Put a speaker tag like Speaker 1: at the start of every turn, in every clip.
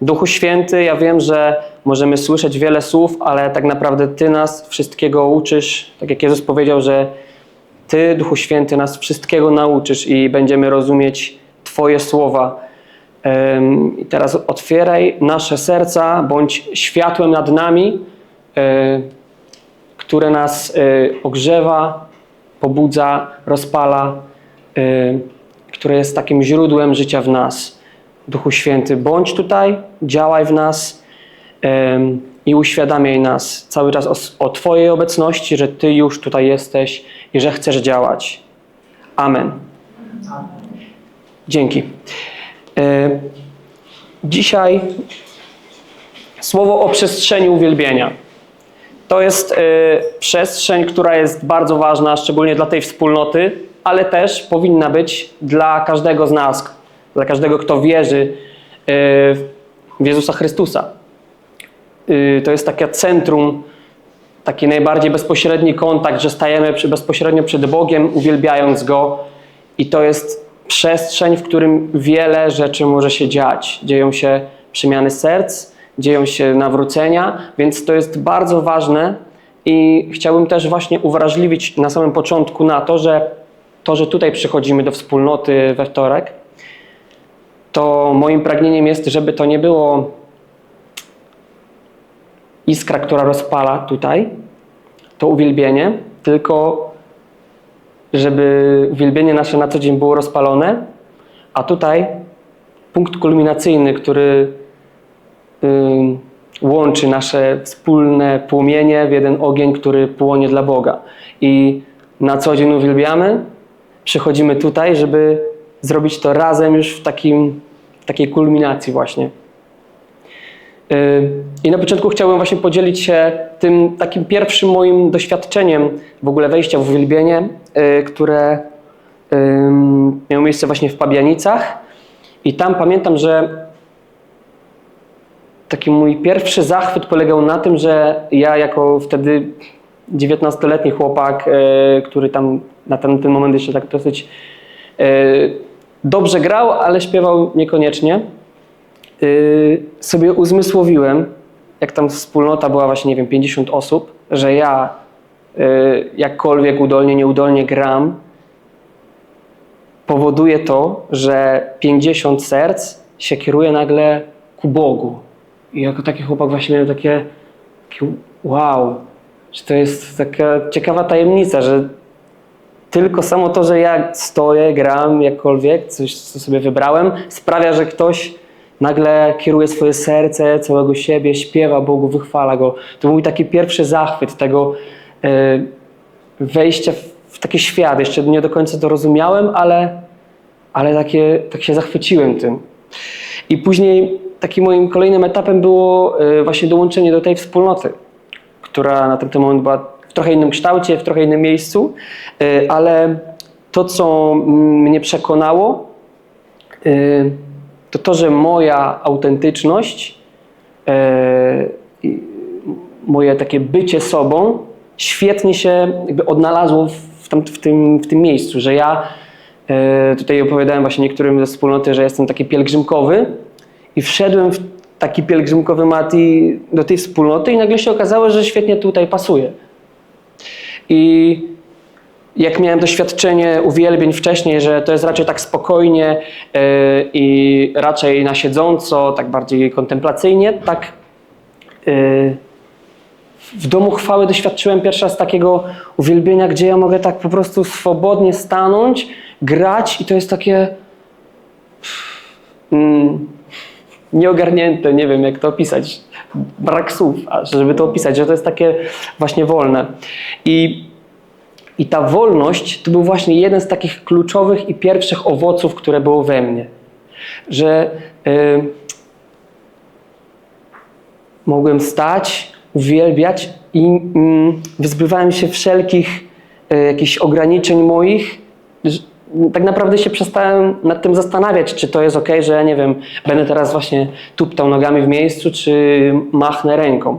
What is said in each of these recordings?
Speaker 1: Duchu Święty, ja wiem, że możemy słyszeć wiele słów, ale tak naprawdę Ty nas wszystkiego uczysz. Tak jak Jezus powiedział, że Ty, Duchu Święty, nas wszystkiego nauczysz i będziemy rozumieć Twoje słowa. I teraz otwieraj nasze serca, bądź światłem nad nami, e, które nas e, ogrzewa, pobudza, rozpala, e, które jest takim źródłem życia w nas. Duchu Święty, bądź tutaj, działaj w nas i uświadamiaj nas cały czas o, o Twojej obecności, że Ty już tutaj jesteś i że chcesz działać. Amen. Dzięki. Dzisiaj słowo o przestrzeni uwielbienia. To jest e, przestrzeń, która jest bardzo ważna, szczególnie dla tej wspólnoty, ale też powinna być dla każdego z nas, dla każdego, kto wierzy e, w Jezusa Chrystusa. E, To jest takie centrum, taki najbardziej bezpośredni kontakt, że stajemy bezpośrednio przed Bogiem, uwielbiając Go. I to jest przestrzeń, w którym wiele rzeczy może się dziać. Dzieją się przemiany serc, dzieją się nawrócenia, więc to jest bardzo ważne i chciałbym też właśnie uwrażliwić na samym początku na to, że to, że tutaj przychodzimy do wspólnoty we wtorek, to moim pragnieniem jest, żeby to nie było iskra, która rozpala tutaj, to uwielbienie, tylko żeby uwielbienie nasze na co dzień było rozpalone, a tutaj punkt kulminacyjny, który ym, łączy nasze wspólne płomienie w jeden ogień, który płonie dla Boga. I na co dzień uwielbiamy, przychodzimy tutaj, żeby zrobić to razem już w, takim, takiej kulminacji właśnie. Yy, I na początku chciałbym właśnie podzielić się tym takim pierwszym moim doświadczeniem w ogóle wejścia w uwielbienie, yy, które yy, miało miejsce właśnie w Pabianicach. I tam pamiętam, że taki mój pierwszy zachwyt polegał na tym, że ja jako wtedy 19-letni chłopak, który tam na ten, ten moment jeszcze tak dosyć dobrze grał, ale śpiewał niekoniecznie yy, sobie uzmysłowiłem, jak tam wspólnota była właśnie, nie wiem, 50 osób, że ja yy, jakkolwiek udolnie, nieudolnie gram, powoduje to, że 50 serc się kieruje nagle ku Bogu. I jako taki chłopak właśnie miałem takie, takie wow, że to jest taka ciekawa tajemnica, że tylko samo to, że ja stoję, gram jakkolwiek, coś co sobie wybrałem, sprawia, że ktoś nagle kieruje swoje serce, całego siebie, śpiewa Bogu, wychwala Go. To był mój taki pierwszy zachwyt tego e, wejścia w, taki świat. Jeszcze nie do końca to rozumiałem, ale, ale takie, tak się zachwyciłem tym. I później takim moim kolejnym etapem było e, właśnie dołączenie do tej wspólnoty, która na ten moment była trochę innym kształcie, w trochę innym miejscu, e, ale to, co mnie przekonało, e, to to, że moja autentyczność, i moje takie bycie sobą świetnie się odnalazło w, tam, w, tym, w tym miejscu, że ja tutaj opowiadałem właśnie niektórym ze wspólnoty, że jestem taki pielgrzymkowy i wszedłem w taki pielgrzymkowy Mati do tej wspólnoty i nagle się okazało, że świetnie tutaj pasuje. I jak miałem doświadczenie uwielbień wcześniej, że to jest raczej tak spokojnie yy, i raczej na siedząco, tak bardziej kontemplacyjnie, tak yy, w domu chwały doświadczyłem pierwszy raz takiego uwielbienia, gdzie ja mogę tak po prostu swobodnie stanąć, grać i to jest takie mm, nieogarnięte, nie wiem jak to opisać, brak słów, żeby to opisać, że to jest takie właśnie wolne. I i ta wolność to był właśnie jeden z takich kluczowych i pierwszych owoców, które było we mnie. Że y, mogłem stać, uwielbiać i y, wyzbywałem się wszelkich y, jakichś ograniczeń moich. Tak naprawdę się przestałem nad tym zastanawiać, czy to jest ok, że ja nie wiem, będę teraz właśnie tuptał nogami w miejscu, czy machnę ręką.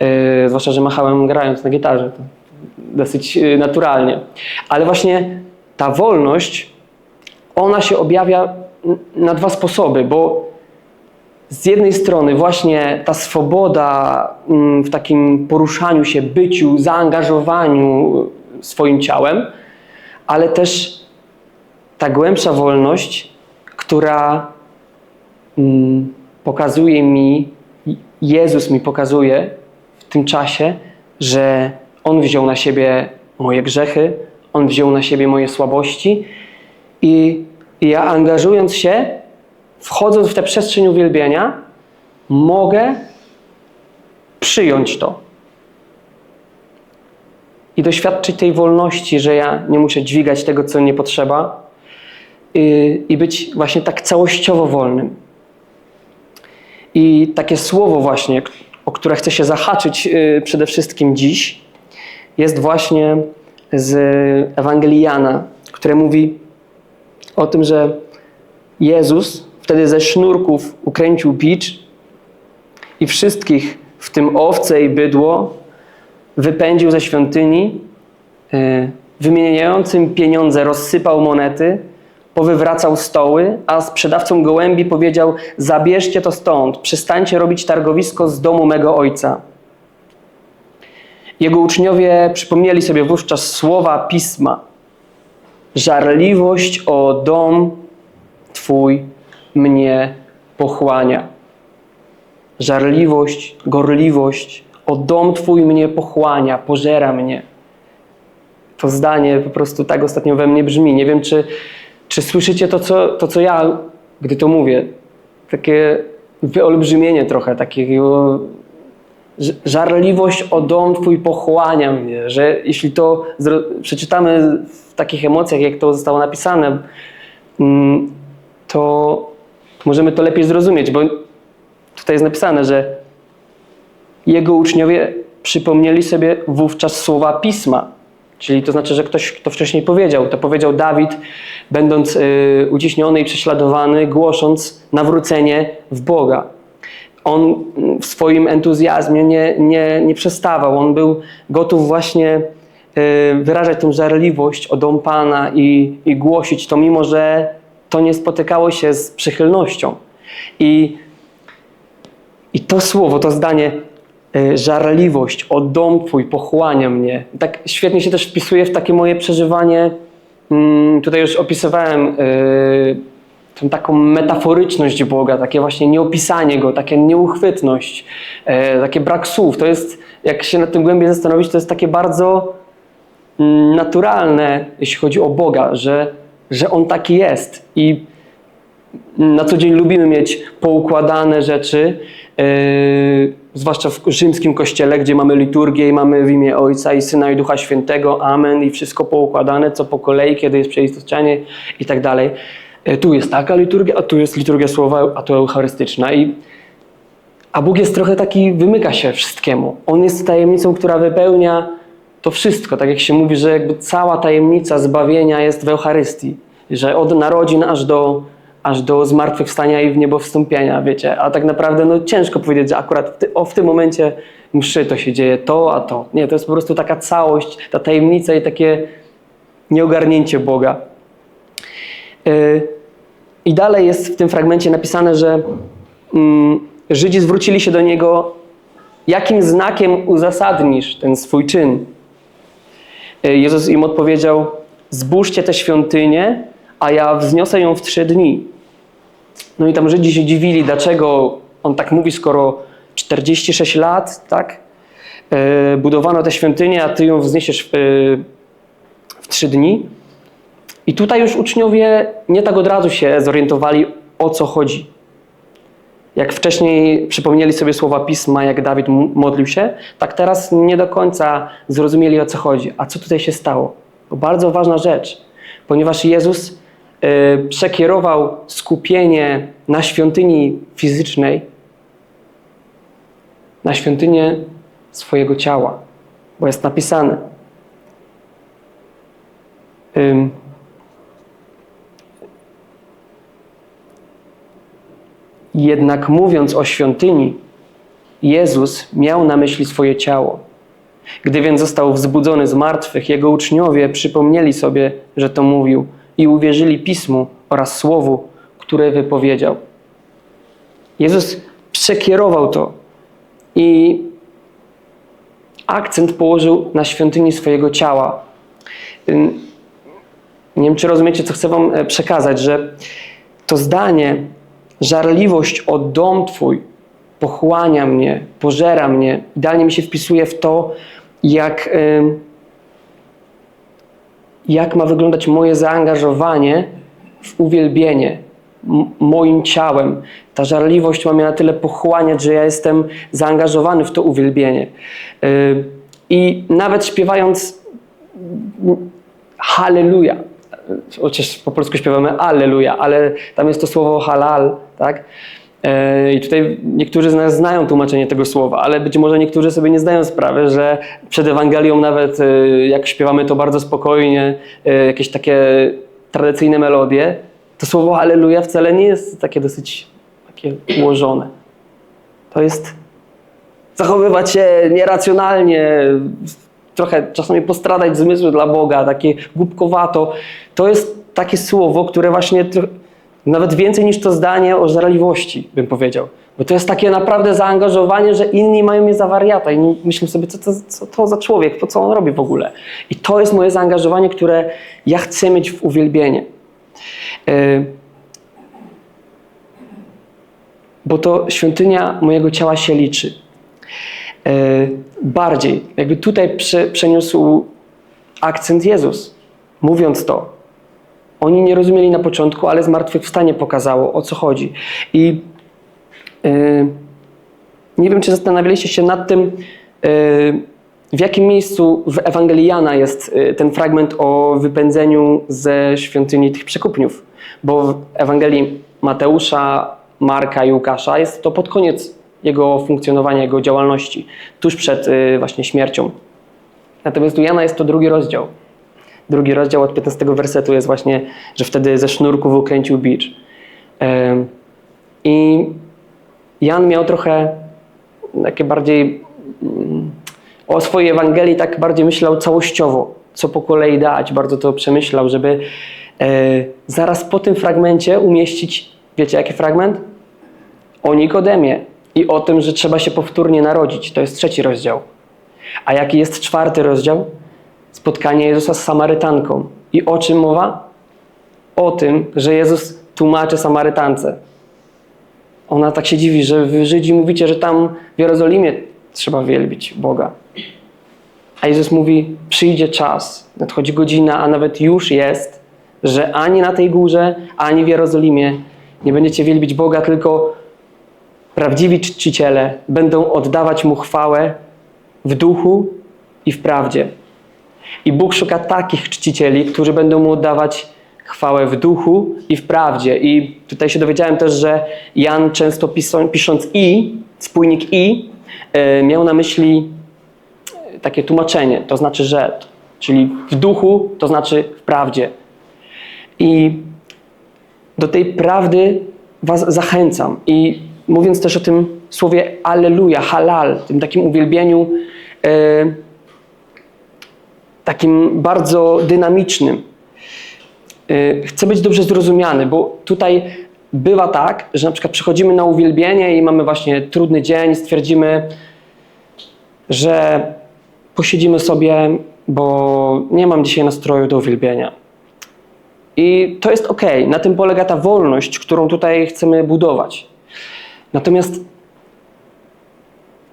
Speaker 1: Yy, zwłaszcza, że machałem grając na gitarze. To dosyć y, naturalnie. Ale właśnie ta wolność, ona się objawia na dwa sposoby, bo z jednej strony właśnie ta swoboda mm, w takim poruszaniu się, byciu, zaangażowaniu swoim ciałem, ale też ta głębsza wolność, która mm, pokazuje mi, Jezus mi pokazuje w tym czasie, że On wziął na siebie moje grzechy, On wziął na siebie moje słabości i ja angażując się, wchodząc w tę przestrzeń uwielbienia, mogę przyjąć to. I doświadczyć tej wolności, że ja nie muszę dźwigać tego, co nie potrzeba, i, i być właśnie tak całościowo wolnym. I takie słowo właśnie, o które chcę się zahaczyć y, przede wszystkim dziś, jest właśnie z Ewangelii Jana, które mówi o tym, że Jezus wtedy ze sznurków ukręcił bicz i wszystkich, w tym owce i bydło, wypędził ze świątyni, y, wymieniającym pieniądze rozsypał monety, powywracał stoły, a sprzedawcom gołębi powiedział: Zabierzcie to stąd, przestańcie robić targowisko z domu mego ojca. Jego uczniowie przypomnieli sobie wówczas słowa pisma: Żarliwość o dom Twój mnie pochłania. Żarliwość, gorliwość o dom Twój mnie pochłania, pożera mnie. To zdanie po prostu tak ostatnio we mnie brzmi. Nie wiem, czy czy słyszycie to co, to, co ja, gdy to mówię? Takie wyolbrzymienie trochę, takiego żarliwość o dom Twój pochłania mnie, że jeśli to przeczytamy w takich emocjach, jak to zostało napisane, mm, to możemy to lepiej zrozumieć, bo tutaj jest napisane, że jego uczniowie przypomnieli sobie wówczas słowa Pisma. Czyli to znaczy, że ktoś to wcześniej powiedział. To powiedział Dawid, będąc y, uciśniony i prześladowany, głosząc nawrócenie w Boga. On w swoim entuzjazmie nie, nie, nie przestawał. On był gotów właśnie y, wyrażać tę żarliwość o dom Pana i, i głosić to, mimo że to nie spotykało się z przychylnością. I, i to słowo, to zdanie żarliwość, o dom Twój pochłania mnie. Tak świetnie się też wpisuje w takie moje przeżywanie. Mm, tutaj już opisywałem e, tą taką metaforyczność Boga, takie właśnie nieopisanie Go, takie nieuchwytność, e, takie brak słów. To jest, jak się nad tym głębiej zastanowić, to jest takie bardzo mm, naturalne, jeśli chodzi o Boga, że, że On taki jest. I na co dzień lubimy mieć poukładane rzeczy, zwłaszcza w rzymskim kościele, gdzie mamy liturgię i mamy w imię Ojca i Syna i Ducha Świętego, Amen i wszystko poukładane, co po kolei, kiedy jest przeistoczenie i tak dalej. E, tu jest taka liturgia, a tu jest liturgia słowa, a tu eucharystyczna. I, a Bóg jest trochę taki, wymyka się wszystkiemu. On jest tajemnicą, która wypełnia to wszystko. Tak jak się mówi, że jakby cała tajemnica zbawienia jest w Eucharystii. Że od narodzin aż do aż do zmartwychwstania i w niebo wstąpienia, wiecie. A tak naprawdę no, ciężko powiedzieć, że akurat w, ty, o, w tym momencie mszy to się dzieje to, a to. Nie, to jest po prostu taka całość, ta tajemnica i takie nieogarnięcie Boga. Yy, I dalej jest w tym fragmencie napisane, że yy, Żydzi zwrócili się do Niego, jakim znakiem uzasadnisz ten swój czyn? Yy, Jezus im odpowiedział, zbóżcie tę świątynię, a ja wzniosę ją w trzy dni. No i tam Żydzi się dziwili, dlaczego on tak mówi, skoro 46 lat, tak? Yy, budowano tę świątynię, a ty ją wzniesiesz w, yy, w trzy dni. I tutaj już uczniowie nie tak od razu się zorientowali, o co chodzi. Jak wcześniej przypomnieli sobie słowa pisma, jak Dawid modlił się, tak teraz nie do końca zrozumieli, o co chodzi. A co tutaj się stało? Bardzo ważna rzecz, ponieważ Jezus przekierował skupienie na świątyni fizycznej, na świątynię swojego ciała, bo jest napisane. Jednak mówiąc o świątyni, Jezus miał na myśli swoje ciało. Gdy więc został wzbudzony z martwych, jego uczniowie przypomnieli sobie, że to mówił, i uwierzyli Pismu oraz Słowu, które wypowiedział. Jezus przekierował to i akcent położył na świątyni swojego ciała. Nie wiem, czy rozumiecie, co chcę Wam e, przekazać, że to zdanie, żarliwość o dom Twój pochłania mnie, pożera mnie, idealnie mi się wpisuje w to, jak, ym, jak ma wyglądać moje zaangażowanie w uwielbienie moim ciałem. Ta żarliwość ma mnie na tyle pochłaniać, że ja jestem zaangażowany w to uwielbienie. Yy, I nawet śpiewając Halleluja, chociaż po polsku śpiewamy Alleluja, ale tam jest to słowo halal, tak? Yy, I tutaj niektórzy z nas znają tłumaczenie tego słowa, ale być może niektórzy sobie nie zdają sprawy, że przed Ewangelią nawet yy, jak śpiewamy to bardzo spokojnie, yy, jakieś takie tradycyjne melodie, to słowo Alleluja wcale nie jest takie dosyć takie ułożone. To jest zachowywać się nieracjonalnie, trochę czasami postradać zmysły dla Boga, takie głupkowato. To jest takie słowo, które właśnie nawet więcej niż to zdanie o żarliwości, bym powiedział. Bo to jest takie naprawdę zaangażowanie, że inni mają mnie za wariata i myślę sobie, co to, co to za człowiek, po co on robi w ogóle. I to jest moje zaangażowanie, które ja chcę mieć w uwielbienie. Yy, bo to świątynia mojego ciała się liczy. Yy, bardziej, jakby tutaj prze, przeniósł akcent Jezus, mówiąc to. Oni nie rozumieli na początku, ale zmartwychwstanie pokazało, o co chodzi. I yy, nie wiem, czy zastanawialiście się nad tym, yy, w jakim miejscu w Ewangelii Jana jest yy, ten fragment o wypędzeniu ze świątyni tych przekupniów. Bo w Ewangelii Mateusza, Marka i Łukasza jest to pod koniec jego funkcjonowania, jego działalności, tuż przed yy, właśnie śmiercią. Natomiast u Jana jest to drugi rozdział. Drugi rozdział od 15 wersetu jest właśnie, że wtedy ze sznurków ukręcił bicz. I Jan miał trochę takie bardziej mm, o swojej Ewangelii tak bardziej myślał całościowo, co po kolei dać, bardzo to przemyślał, żeby e, zaraz po tym fragmencie umieścić, wiecie jaki fragment? O Nikodemie i o tym, że trzeba się powtórnie narodzić. To jest trzeci rozdział. A jaki jest czwarty rozdział? Spotkanie Jezusa z Samarytanką. I o czym mowa? O tym, że Jezus tłumaczy Samarytance. Ona tak się dziwi, że wy Żydzi mówicie, że tam w Jerozolimie trzeba wielbić Boga. A Jezus mówi, przyjdzie czas, nadchodzi godzina, a nawet już jest, że ani na tej górze, ani w Jerozolimie nie będziecie wielbić Boga, tylko prawdziwi czciciele będą oddawać Mu chwałę w duchu i w prawdzie. I Bóg szuka takich czcicieli, którzy będą Mu oddawać chwałę w duchu i w prawdzie. I tutaj się dowiedziałem też, że Jan często pisząc i, spójnik i, e, miał na myśli takie tłumaczenie, to znaczy, że, czyli w duchu, to znaczy w prawdzie. I do tej prawdy Was zachęcam. I mówiąc też o tym słowie Alleluja, halal, tym takim uwielbieniu, e, takim bardzo dynamicznym. Y, chcę być dobrze zrozumiany, bo tutaj bywa tak, że na przykład przychodzimy na uwielbienie i mamy właśnie trudny dzień, stwierdzimy, że posiedzimy sobie, bo nie mam dzisiaj nastroju do uwielbienia. I to jest ok, na tym polega ta wolność, którą tutaj chcemy budować. Natomiast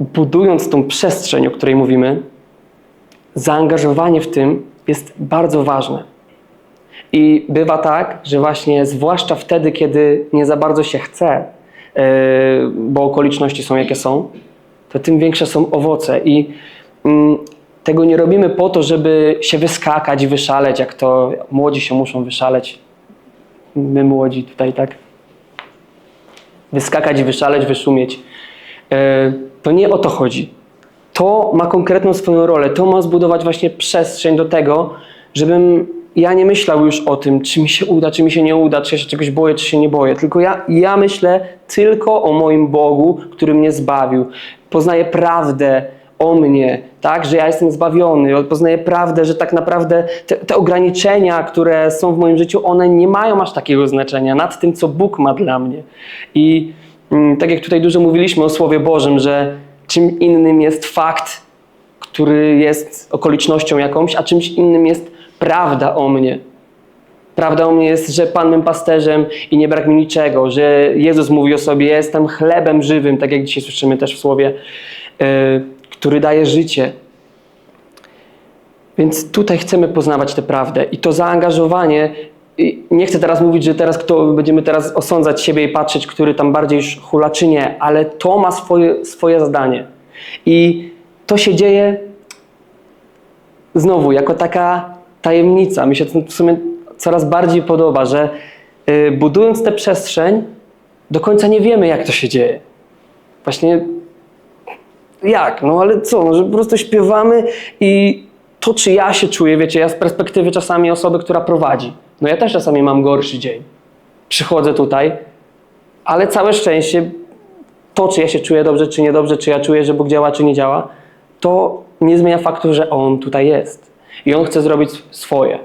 Speaker 1: budując tą przestrzeń, o której mówimy, zaangażowanie w tym jest bardzo ważne. I bywa tak, że właśnie zwłaszcza wtedy, kiedy nie za bardzo się chce, yy, bo okoliczności są jakie są, to tym większe są owoce. I mm, tego nie robimy po to, żeby się wyskakać wyszaleć, jak to młodzi się muszą wyszaleć. My młodzi tutaj, tak? Wyskakać wyszaleć, wyszumieć. Yy, to nie o to chodzi. To ma konkretną swoją rolę. To ma zbudować właśnie przestrzeń do tego, żebym ja nie myślał już o tym, czy mi się uda, czy mi się nie uda, czy ja się czegoś boję, czy się nie boję. Tylko ja, ja myślę tylko o moim Bogu, który mnie zbawił. Poznaję prawdę o mnie, tak, że ja jestem zbawiony. Poznaję prawdę, że tak naprawdę te, te ograniczenia, które są w moim życiu, one nie mają aż takiego znaczenia nad tym, co Bóg ma dla mnie. I mm, tak jak tutaj dużo mówiliśmy o Słowie Bożym, że czym innym jest fakt, który jest okolicznością jakąś, a czymś innym jest prawda o mnie. Prawda o mnie jest, że Pan mym pasterzem i nie brak mi niczego, że Jezus mówi o sobie, jestem chlebem żywym, tak jak dzisiaj słyszymy też w Słowie, yy, który daje życie. Więc tutaj chcemy poznawać tę prawdę i to zaangażowanie. Nie chcę teraz mówić, że teraz kto będziemy teraz osądzać siebie i patrzeć, który tam bardziej hula czy nie, ale to ma swoje, swoje zadanie. I to się dzieje znowu jako taka tajemnica. Mi się to w sumie coraz bardziej podoba, że y, budując tę przestrzeń, do końca nie wiemy, jak to się dzieje. Właśnie jak? No ale co? No, że po prostu śpiewamy i to, czy ja się czuję, wiecie, ja z perspektywy czasami osoby, która prowadzi. No ja też czasami mam gorszy dzień. Przychodzę tutaj, ale całe szczęście to, czy ja się czuję dobrze, czy niedobrze, czy ja czuję, że Bóg działa, czy nie działa, to nie zmienia faktu, że On tutaj jest. I On chce zrobić swoje,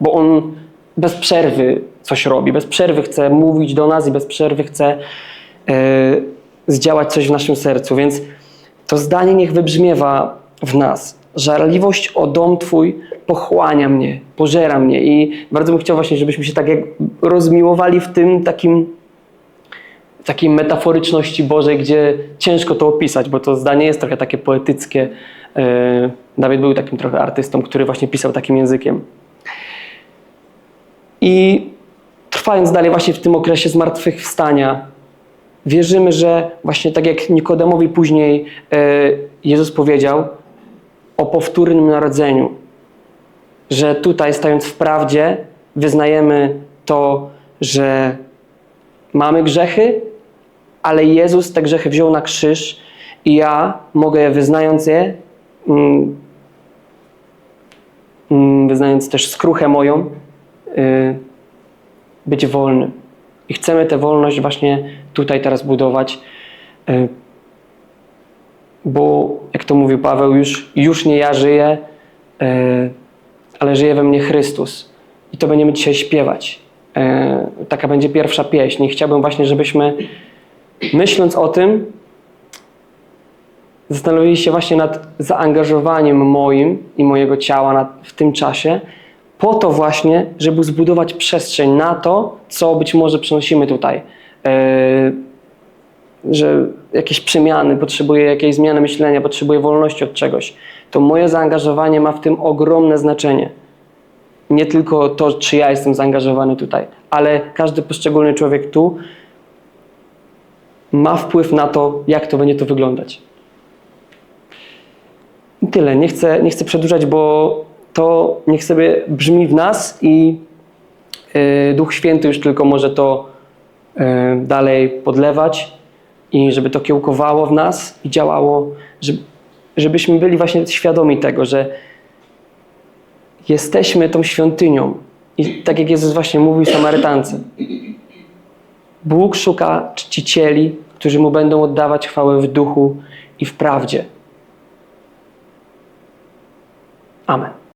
Speaker 1: bo On bez przerwy coś robi, bez przerwy chce mówić do nas i bez przerwy chce yy, zdziałać coś w naszym sercu. Więc to zdanie niech wybrzmiewa w nas. Żarliwość o dom Twój pochłania mnie, pożera mnie i bardzo bym chciał właśnie, żebyśmy się tak jak rozmiłowali w tym takim takiej metaforyczności Bożej, gdzie ciężko to opisać, bo to zdanie jest trochę takie poetyckie. Yy, Dawid był takim trochę artystą, który właśnie pisał takim językiem. I trwając dalej właśnie w tym okresie zmartwychwstania, wierzymy, że właśnie tak jak Nikodemowi później yy, Jezus powiedział o powtórnym narodzeniu, że tutaj stając w prawdzie wyznajemy to, że mamy grzechy, ale Jezus te grzechy wziął na krzyż i ja mogę, wyznając je, mm, mm, wyznając też skruchę moją, y, być wolny. I chcemy tę wolność właśnie tutaj teraz budować, y, bo jak to mówił Paweł, już, już nie ja żyję, y, ale żyje we mnie Chrystus. I to będziemy dzisiaj śpiewać. E, taka będzie pierwsza pieśń. I chciałbym właśnie, żebyśmy myśląc o tym, zastanowili się właśnie nad zaangażowaniem moim i mojego ciała w tym czasie, po to właśnie, żeby zbudować przestrzeń na to, co być może przynosimy tutaj. E, że jakieś przemiany, potrzebuję jakiejś zmiany myślenia, potrzebuję wolności od czegoś. To moje zaangażowanie ma w tym ogromne znaczenie nie tylko to, czy ja jestem zaangażowany tutaj, ale każdy poszczególny człowiek tu ma wpływ na to, jak to będzie to wyglądać. I tyle. Nie chcę, nie chcę przedłużać, bo to niech sobie brzmi w nas i yy, Duch Święty już tylko może to yy, dalej podlewać i żeby to kiełkowało w nas i działało, żeby, żebyśmy byli właśnie świadomi tego, że jesteśmy tą świątynią. I tak jak Jezus właśnie mówił Samarytance. Bóg szuka czcicieli, którzy Mu będą oddawać chwałę w duchu i w prawdzie. Amen.